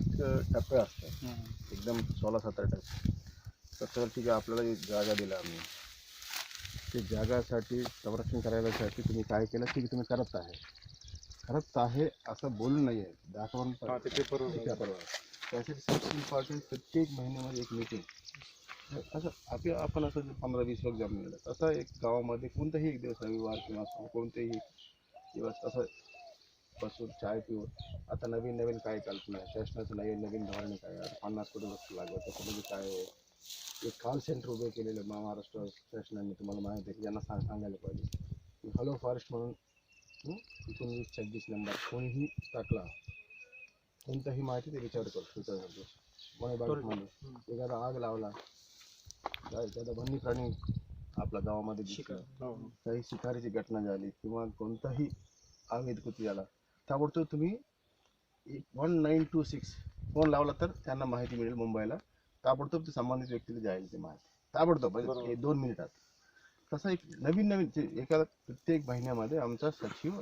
अ, टप्पे असतात एकदम सोळा सतरा टक्के तसं आहे आपल्याला एक जागा दिला आम्ही ते जागासाठी संरक्षण करायसाठी तुम्ही काय केलं आहे तुम्ही करत आहे. करत आहे असं बोलू नाही आहे. दाखवून ते पेपर त्याच्याबरोबर त्यासाठी सबसे इम्पॉर्टंट प्रत्येक महिन्यामध्ये एक मीटिंग असं आपल्या आपण असं जे पंधरा वीस लोक जमलेलं तसं एक गावामध्ये कोणताही एक दिवस रविवार किंवा कोणतेही दिवस असं बसून चाय पिऊन. आता नवीन नवीन काय कल्पना आहे? शासनाचं नवीन नवीन धोरणे काय आता पन्नास कोटी वस्तू लागलं त्याच्यामध्ये काय आहे? एक कॉल सेंटर उभे केलेलं महाराष्ट्र शासनाने तुम्हाला माहिती आहे की यांना सांग सांगायला पाहिजे. की हॅलो फॉरेस्ट म्हणून हं, एकोणवीस छब्बीस नंबर कोणीही टाकला कोणताही माहिती ते विचार करतो मध्ये एखादा आग लावला एखादा वन्य प्राणी आपल्या गावामध्ये दिसला काही शिकारीची घटना झाली किंवा कोणताही अवैध कृती झाला ताबडतोब तुम्ही one nine two six phone लावला तर त्यांना माहिती मिळेल मुंबईला. ताबडतोब ते संबंधित व्यक्तीला जाईल ती माहिती ताबडतोब म्हणजे दोन मिनिटात. तसा एक नवीन नवीन एका प्रत्येक महिन्यामध्ये आमचा सचिव